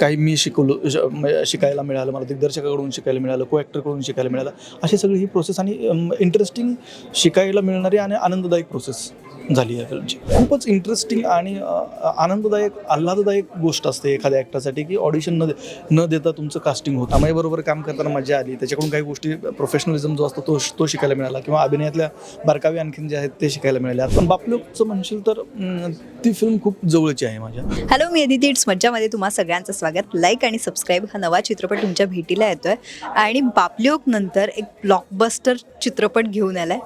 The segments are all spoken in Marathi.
काही मी शिकवलो शिकायला मिळालं मला दिग्दर्शकाकडून शिकायला मिळालं को ॲक्टरकडून शिकायला मिळालं. अशी सगळी ही प्रोसेस आणि इंटरेस्टिंग शिकायला मिळणारी आणि आनंददायक प्रोसेस झाली आहे फिल्मची. खूपच इंटरेस्टिंग आणि आनंददायक आल्हाददायक गोष्ट असते एखाद्या ॲक्टरसाठी की ऑडिशन न दे- न देता तुमचं कास्टिंग होतं. बरोबर काम करताना मजा आली. त्याच्याकडून काही गोष्टी प्रोफेशनलिझम जो असतो तो तो शिकायला मिळाला किंवा अभिनयातल्या बारकावे आणखीन जे आहेत ते शिकायला मिळाले. पण बापलोकचं म्हणशील तर ती फिल्म खूप जवळची आहे माझ्या. हॅलो मी अदिती इट्स मज्जामध्ये तुम्हा सगळ्यांचं स्वागत. लाईक आणि सबस्क्राईब हा नवा चित्रपट तुमच्या भेटीला येतोय. आणि बापलोक नंतर एक ब्लॉकबस्टर चित्रपट घेऊन आलाय.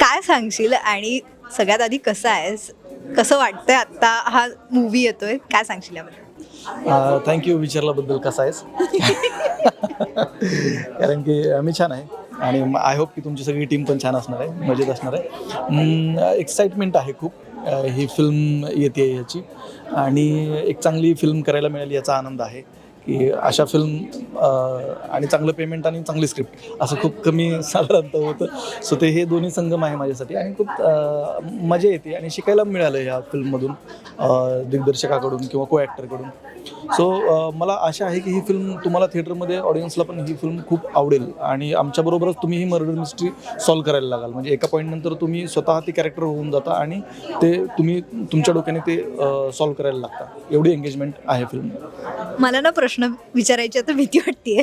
काय सांगशील? आणि सगळ्यात आधी कसं आहेस कसं वाटतंय आत्ता हा मूवी येतोय? काय सांगशील याबद्दल? थँक्यू विचारल्याबद्दल कसा आहेस? कारण की मी छान आहे आणि आय होप की तुमची सगळी टीम पण छान असणार आहे मजेत असणार आहे. एक्साइटमेंट आहे खूप. ही फिल्म येते याची. आणि एक चांगली फिल्म करायला मिळाली याचा आनंद आहे. की अशा फिल्म आणि चांगलं पेमेंट आणि चांगली स्क्रिप्ट असं खूप कमी साधारणतः होतं. सो ते हे दोन्ही संगम आहे माझ्यासाठी आणि खूप मजा येते आणि शिकायला मिळालं ह्या फिल्ममधून दिग्दर्शकाकडून किंवा को ॲक्टरकडून सो मला आशा आहे की ही फिल्म तुम्हाला थिएटरमध्ये ऑडियन्सला पण ही फिल्म खूप आवडेल आणि आमच्याबरोबरच तुम्ही ही मर्डर मिस्ट्री सॉल्व करायला लागाल. म्हणजे एका पॉईंटनंतर तुम्ही स्वतः ते कॅरेक्टर होऊन जाता आणि ते तुम्ही तुमच्या डोक्याने ते सॉल्व करायला लागता. एवढी एंगेजमेंट आहे फिल्म मला ना प्रश्न प्रश्न विचारायची आता भीती वाटते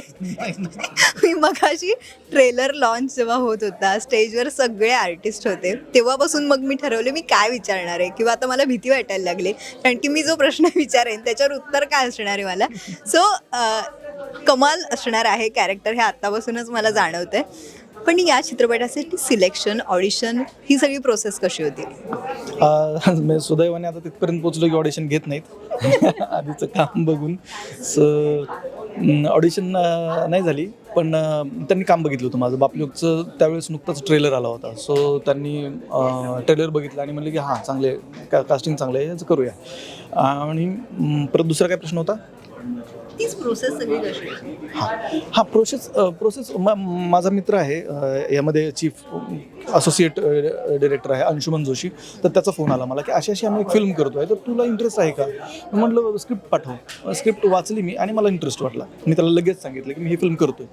मी मगाशी ट्रेलर लॉन्च जेव्हा होत होता स्टेजवर सगळे आर्टिस्ट होते. तेव्हापासून मग मी ठरवले मी काय विचारणार आहे? किंवा आता मला भीती वाटायला लागली. कारण की मी जो प्रश्न विचारेन त्याच्यावर उत्तर काय असणार आहे मला? सो कमाल असणार आहे कॅरेक्टर हे आत्तापासूनच मला जाणवतंय. पण या चित्रपटासाठी सिलेक्शन ऑडिशन ही सगळी प्रोसेस कशी होती? अह, म्हणजे सुदैवाने आता तिथपर्यंत पोचलो की ऑडिशन घेत नाहीत. आधीचं काम बघून. सो ऑडिशन नाही झाली पण त्यांनी काम बघितलं होतं माझं. बापलोकचं त्यावेळेस नुकताच ट्रेलर आला होता. सो त्यांनी ट्रेलर बघितलं आणि म्हणले की हां चांगले का कास्टिंग चांगलं आहे. याचं करूया. आणि अं, परत दुसरा काय प्रश्न होता? तीच प्रोसेस सगळी कशी होती हां हां प्रोसेस प्रोसेस माझा मित्र आहे अ, यामध्ये चीफ असोसिएट डिरेक्टर आहे अंशुमन जोशी. तर त्याचा फोन आला मला की अशी अशी आम्ही एक फिल्म करतो आहे तर तुला इंटरेस्ट आहे का? मी म्हटलं स्क्रिप्ट पाठव. स्क्रिप्ट वाचली मी आणि मला इंटरेस्ट वाटला. मी त्याला लगेच सांगितलं की मी ही फिल्म करतो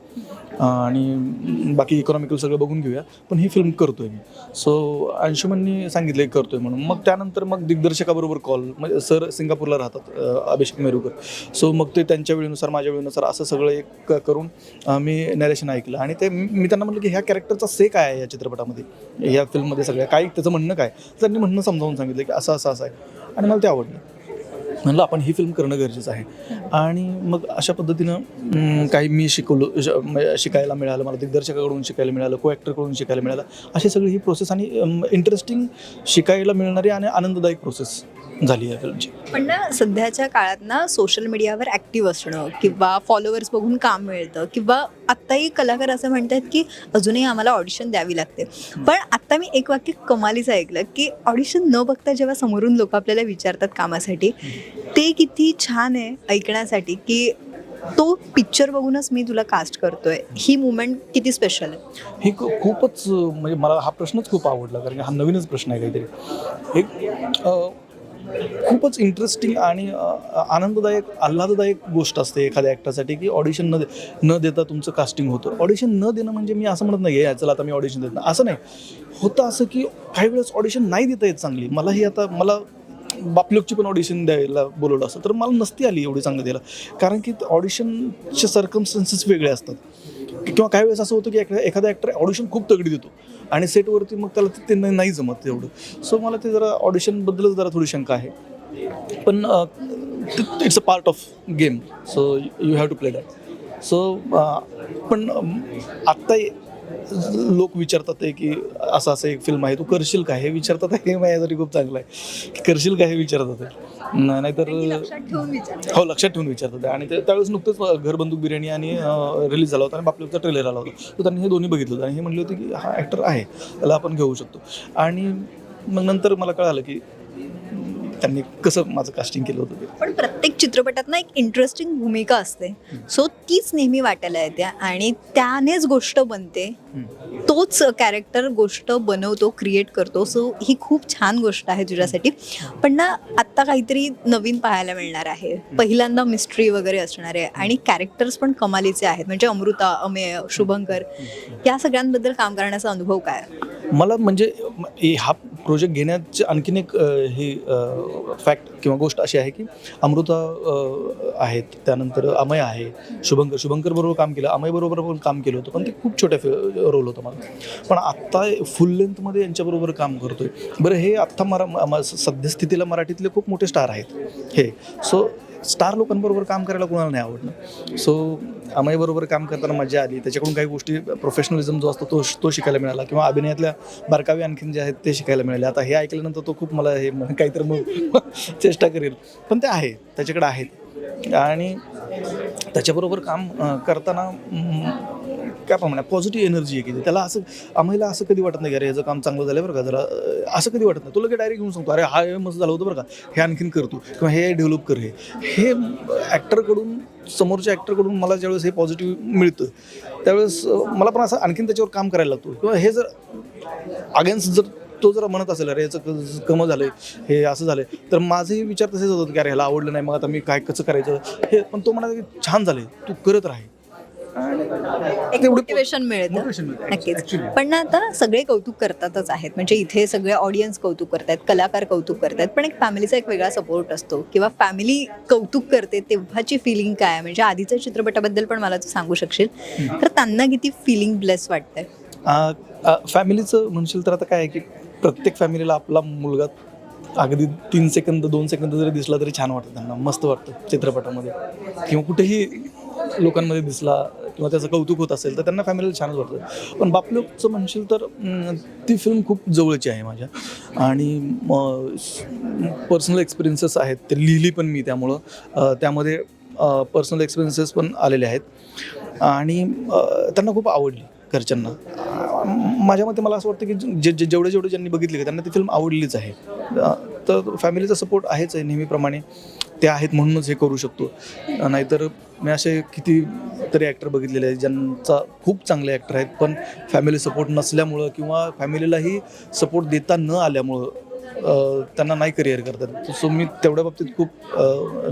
आणि बाकी इकॉनॉमिकल सगळं बघून घेऊया. पण ही फिल्म करतोय मी. सो अंशुमननी सांगितलं करतो करतोय म्हणून. मग त्यानंतर मग दिग्दर्शकाबरोबर कॉल म्हणजे सर सिंगापूरला राहतात अभिषेक मेरुकर. सो मग ते त्यांच्या वेळेनुसार माझ्या वेळेनुसार असं सगळं एक करून मी नॅरेशन ऐकलं. आणि ते मी त्यांना म्हटलं की ह्या कॅरेक्टरचा से काय आहे या चित्रपटामध्ये? या फिल्ममध्ये सगळ्या? काय त्याचं म्हणणं काय? त्यांनी म्हणणं समजावून सांगितलं की असं असं असं आहे. आणि मला ते आवडलं. म्हणलं आपण ही फिल्म करणं गरजेचं आहे. आणि मग अशा पद्धतीनं काही मी शिकवलो शिकायला मिळालं मला दिग्दर्शकाकडून शिकायला मिळालं को ॲक्टरकडून शिकायला मिळालं. अशी सगळी ही प्रोसेस आणि इंटरेस्टिंग शिकायला मिळणारी आणि आनंददायक प्रोसेस झाली आहे पण ना सध्याच्या काळात ना सोशल मीडियावर ॲक्टिव्ह असणं किंवा फॉलोअर्स बघून काम मिळतं किंवा आत्ताही कलाकार असं म्हणतात की अजूनही आम्हाला ऑडिशन द्यावी लागते. पण आत्ता मी एक वाक्य कमालीचं ऐकलं की ऑडिशन न बघता जेव्हा समोरून लोक आपल्याला विचारतात कामासाठी ते किती छान आहे ऐकण्यासाठी की तो पिक्चर बघूनच मी तुला कास्ट करतोय. ही मुमेंट किती स्पेशल आहे? ही खूपच म्हणजे मला हा प्रश्नच खूप आवडला कारण हा नवीनच प्रश्न आहे काहीतरी. एक खूपच इंटरेस्टिंग आणि आनंददायक आल्हाददायक गोष्ट असते एखाद्या ॲक्टरसाठी की ऑडिशन न दे न देता तुमचं कास्टिंग होतं. ऑडिशन न देणं म्हणजे मी असं म्हणत नाही आहे चला आता मी ऑडिशन देत नाही. असं नाही. होतं असं की काही वेळेस ऑडिशन नाही देता येत चांगली. मलाही आता मला बापलोकची पण ऑडिशन द्यायला बोलवलं असतं. तर मला नसती आली एवढी चांगलं द्यायला. कारण की ऑडिशनचे सर्कमस्टन्सेस वेगळे असतात. किंवा काही वेळेस असं होतं की एखादा एखादा ॲक्टर ऑडिशन खूप तगडी देतो. आणि सेटवरती मग त्याला ते- नाही जमत तेवढं सो मला ते जरा ऑडिशनबद्दलच जरा थोडी शंका आहे. पण it's a part of game so you have to play that so पण आत्ता लोक विचारतात आहे की असं असं एक फिल्म आहे तू करशील का? हे विचारतात हे माझ्यासाठी खूप चांगलं आहे. की करशील का हे विचारतात आहे. नाहीतर हो लक्षात ठेवून विचारतात आणि ते त्यावेळेस नुकतंच अ, घर बंदूक बिर्याणी आणि रिलीज झाला होता आणि बापलेचा ट्रेलर आला होता. तर त्यांनी हे दोन्ही बघितलं होतं आणि हे म्हणले होते की हा ॲक्टर आहे त्याला आपण घेऊ शकतो. आणि मग नंतर मला कळालं की त्यांनी कसं माझं कास्टिंग केलं होतं ते. पण प्रत्येक चित्रपटात ना एक इंटरेस्टिंग भूमिका असते. सो तीच नेहमी वाटायला येते आणि त्यानेच गोष्ट बनते. तोच कॅरेक्टर गोष्ट बनवतो क्रिएट करतो. सो ही खूप छान गोष्ट आहे तुझ्यासाठी. पण ना आत्ता काहीतरी नवीन पाहायला मिळणार आहे. पहिल्यांदा मिस्ट्री वगैरे असणार आहे आणि कॅरेक्टर्स पण कमालीचे आहेत. म्हणजे अमृता अमेय शुभंकर या सगळ्यांबद्दल काम करण्याचा अनुभव काय? मला म्हणजे हे प्रोजेक्ट घेण्याची आणखीन एक ही फॅक्ट किंवा गोष्ट अशी आहे की अमृता आहेत त्यानंतर अमय आहे शुभंकर. शुभंकर बरोबर काम केलं अमय बरोबर पण काम केलं होतं पण ते खूप छोट्या रोल होतं मला. पण आत्ता फुल लेंथमध्ये यांच्याबरोबर काम करतोय. बरं हे आत्ता मरा सद्यस्थितीला मराठीतले खूप मोठे स्टार आहेत. हे. सो स्टार लोकांबरोबर काम करायला कोणाला नाही आवडलं सो अमयबरोबर काम करताना मजा आली. त्याच्याकडून काही गोष्टी प्रोफेशनलिझम जो असतो तो तो शिकायला मिळाला किंवा अभिनयातल्या बारकावे आणखीन जे आहेत ते शिकायला मिळाले. आता हे ऐकल्यानंतर तो खूप मला हे काहीतरी मग चेष्टा करेल. पण ते आहे त्याच्याकडे आहेत. आणि त्याच्याबरोबर काम करताना त्या काय पण पॉझिटिव्ह एनर्जी आहे की त्याला असं आम्हाला असं कधी वाटत नाही अरे याचं काम चांगलं झालं बरं का? जरा असं कधी वाटत नाही. तुला की डायरेक्ट घेऊन सांगतो अरे हा मस्त झालं होतं बरं का? हे आणखीन करतो किंवा हे डेव्हलप कर हे. हे ॲक्टरकडून समोरच्या ॲक्टरकडून मला ज्यावेळेस हे पॉझिटिव्ह मिळतं त्यावेळेस मला पण असं आणखीन त्याच्यावर काम करायला लागतो. किंवा हे जर अगेन्स्ट जर तो जर म्हणत असेल अरे याचं कमं झालं हे असं झालं तर माझेही विचार तसेच होतात की अरे ह्याला आवडलं नाही मग आता मी काय कसं करायचं? हे पण तो म्हणाला की छान झालं तू करत राहे. मोटिवेशन मिळतं. नक्कीच. पण ना आता सगळे कौतुक करतातच आहेत. म्हणजे इथे सगळे ऑडियन्स कौतुक करतायत कलाकार कौतुक करतायत. पण एक फॅमिलीचा एक वेगळा सपोर्ट असतो. किंवा फॅमिली कौतुक करते तेव्हाची फिलिंग काय? म्हणजे आधीच्या चित्रपटाबद्दल पण मला तू सांगू शकशील. तर त्यांना किती फिलिंग ब्लेस वाटतंय? फॅमिलीचं म्हणशील तर आता काय आहे की प्रत्येक फॅमिलीला आपला मुलगा अगदी तीन सेकंद दोन सेकंद जरी दिसला तरी छान वाटतं त्यांना. मस्त वाटतं चित्रपटामध्ये. किंवा कुठेही लोकांमध्ये दिसला किंवा त्याचं कौतुक होत असेल तर त्यांना फॅमिलीला छानच वाटतं. पण बापलोकचं म्हणशील तर ती फिल्म खूप जवळची आहे माझ्या. आणि पर्सनल एक्सपिरियन्सेस आहेत ते लिहिली पण मी त्यामुळं. त्यामध्ये पर्सनल एक्सपिरियन्सेस पण आलेले आहेत. आणि त्यांना खूप आवडली घरच्यांना. माझ्या मते मला असं वाटतं की जे जे जेवढे जेवढे ज्यांनी बघितले त्यांना ती फिल्म आवडलीच आहे. तर फॅमिलीचा सपोर्ट आहेच आहे नेहमीप्रमाणे. ते आहेत म्हणूनच हे करू शकतो. नाहीतर मी असे किती तरी ॲक्टर बघितलेले आहेत ज्यांचा खूप चांगले ॲक्टर आहेत पण फॅमिली सपोर्ट नसल्यामुळं किंवा फॅमिलीलाही सपोर्ट देता न आल्यामुळं त्यांना नाही करिअर करतात. सो मी तेवढ्या बाबतीत खूप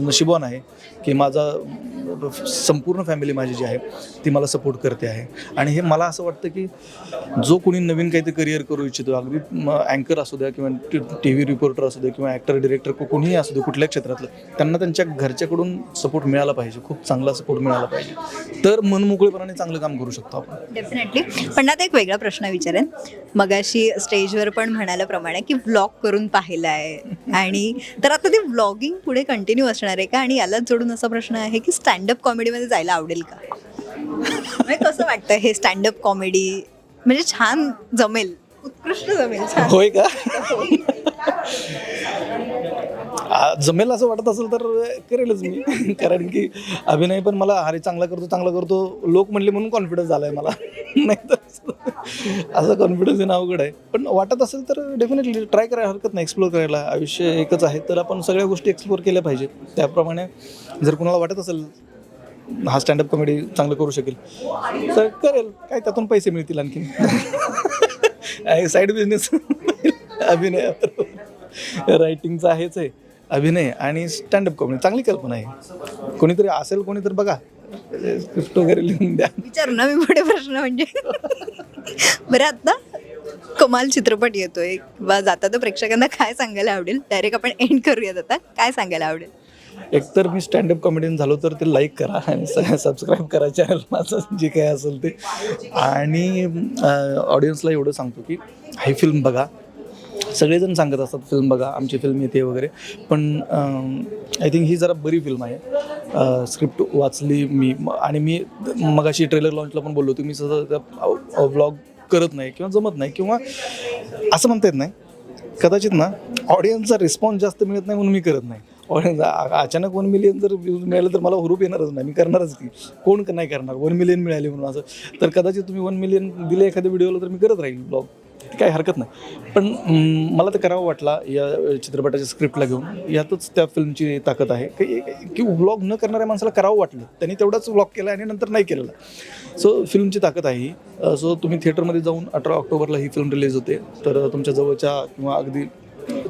नशिबवान नशिबान आहे की माझा संपूर्ण फॅमिली माझी जी आहे ती मला सपोर्ट करते आहे. आणि हे मला असं वाटतं की जो कोणी नवीन काहीतरी करिअर करू इच्छितो अगदी अँकर असू द्या किंवा टी व्ही रिपोर्टर असू द्या किंवा ॲक्टर डिरेक्टर कोणीही असू दे कुठल्या क्षेत्रातलं त्यांना त्यांच्या घरच्याकडून सपोर्ट मिळाला पाहिजे. खूप चांगला सपोर्ट मिळाला पाहिजे. तर मनमोकळेपणाने चांगलं काम करू शकतो आपण. डेफिनेटली पण आता एक वेगळा प्रश्न विचारेन. मगाशी स्टेजवर पण म्हणाल्याप्रमाणे की ब्लॉक करून पाहिलं आहे आणि तर आता ते व्लॉगिंग पुढे कंटिन्यू असणार आहे का? आणि यालाच जोडून असा प्रश्न आहे की स्टँडअप कॉमेडीमध्ये जायला आवडेल का? म्हणजे कसं वाटतं हे स्टँडअप कॉमेडी म्हणजे छान जमेल. उत्कृष्ट जमेल. छान. होय का? आ, जमेल असं वाटत असेल तर करेलच मी. कारण की अभिनय पण मला अरे चांगला करतो चांगला करतो लोक म्हणले म्हणून कॉन्फिडन्स झालाय मला. नाही तर असं कॉन्फिडन्स येणं अवघड आहे. पण वाटत असेल तर डेफिनेटली ट्राय करायला हरकत नाही एक्सप्लोर करायला. आयुष्य एकच आहे तर आपण सगळ्या गोष्टी एक्सप्लोर केल्या पाहिजे त्याप्रमाणे जर कोणाला वाटत असेल हा स्टँडअप कॉमेडी चांगलं करू शकेल तर करेल. काय त्यातून पैसे मिळतील आणखीन? साईड बिझनेस अभिनय रायटिंगचं आहेच आहे. अभिनय आणि स्टँडअप कॉमेडी चांगली कल्पना आहे. कोणीतरी असेल कोणी तर बघा. स्क्रिप्ट वगैरे लिहून द्या. विचारू ना मी पुढे प्रश्न म्हणजे. बरं आता कमाल चित्रपट येतोय. किंवा जाता तर प्रेक्षकांना काय सांगायला आवडेल? डायरेक्ट आपण एंड करूयात आता. काय सांगायला आवडेल? एकतर मी स्टँडअप कॉमेडियन झालो तर ते लाईक करा आणि सबस्क्राईब करा चॅनल माझं जे काय असेल ते. आणि ऑडियन्सला एवढं सांगतो की ही फिल्म बघा. सगळेजण सांगत असतात फिल्म बघा आमची फिल्म येते वगैरे. पण आय थिंक ही जरा बरी फिल्म आहे. स्क्रिप्ट वाचली मी. आणि मी मगाशी ट्रेलर लॉन्चला पण बोललो होतो. मी सतत व्लॉग करत नाही किंवा जमत नाही किंवा असं म्हणता येत नाही. कदाचित ना ऑडियन्सचा रिस्पॉन्स जास्त मिळत नाही म्हणून मी करत नाही. ऑडियन्स अचानक वन मिलियन जर व्ह्यूज मिळाले तर मला हुरूप येणारच नाही. मी करणारच की. कोण नाही करणार? वन मिलियन मिळाले म्हणून असं. तर कदाचित तुम्ही वन मिलियन दिले एखाद्या व्हिडिओला तर मी करत राहील ब्लॉग काही हरकत नाही. पण मला तर करावं वाटला या चित्रपटाच्या स्क्रिप्टला घेऊन. यातच त्या फिल्मची ताकद आहे. की की व्लॉग न करणाऱ्या माणसाला करावं वाटलं. त्यांनी तेवढाच व्लॉग केला आणि नंतर नाही केलेला. सो फिल्मची ताकद आहे ही. सो तुम्ही थिएटरमध्ये जाऊन अठरा ऑक्टोबरला ही फिल्म रिलीज होते. तर तुमच्या जवळच्या किंवा अगदी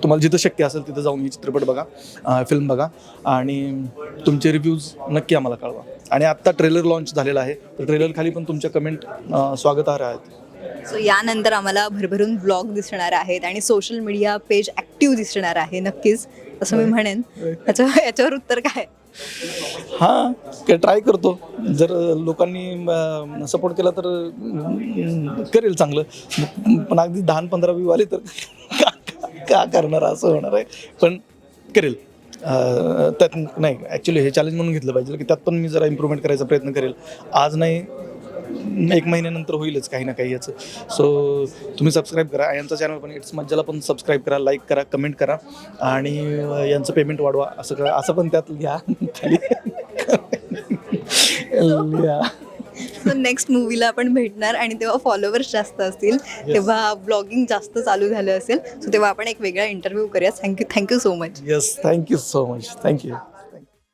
तुम्हाला जिथं शक्य असेल तिथं जाऊन ही चित्रपट बघा. फिल्म बघा. आणि तुमचे रिव्ह्यूज नक्की आम्हाला कळवा. आणि आत्ता ट्रेलर लॉन्च झालेला आहे. तर ट्रेलर खाली पण तुमच्या कमेंट स्वागतार्ह आहेत. सो यानंतर आम्हाला भरभरून ब्लॉग दिसणार आहेत आणि सोशल मीडिया पेज ॲक्टिव्ह दिसणार आहे नक्कीच असं मी म्हणेन. याच्या याच्यावर उत्तर काय? हां काय ट्राय करतो. जर लोकांनी सपोर्ट केला तर करेल चांगलं. पण अगदी दहा आणि पंधरा व्यू आले तर का का करणार? असं होणार आहे. पण करेल. त्यात नाही. ॲक्च्युली हे चॅलेंज म्हणून घेतलं पाहिजे की त्यात पण मी जरा इम्प्रूव्हमेंट करायचा प्रयत्न करेल. आज नाही एक महिन्यानंतर होईलच काही ना काही याचं. सो तुम्ही सबस्क्राईब करा. यांचा चॅनल पण इट्स मज्जाला पण सबस्क्राईब करा लाईक करा कमेंट करा. आणि यांचं पेमेंट वाढवा असं करा. असं पण त्यात लिहा. लिहा. सो नेक्स्ट मूवीला आपण भेटणार आणि तेव्हा फॉलोवर्स जास्त असतील. तेव्हा ब्लॉगिंग जास्त चालू झालं असेल. सो तेव्हा आपण एक वेगळा इंटरव्ह्यू करूया. Thank you thank you so much yes thank you so much thank you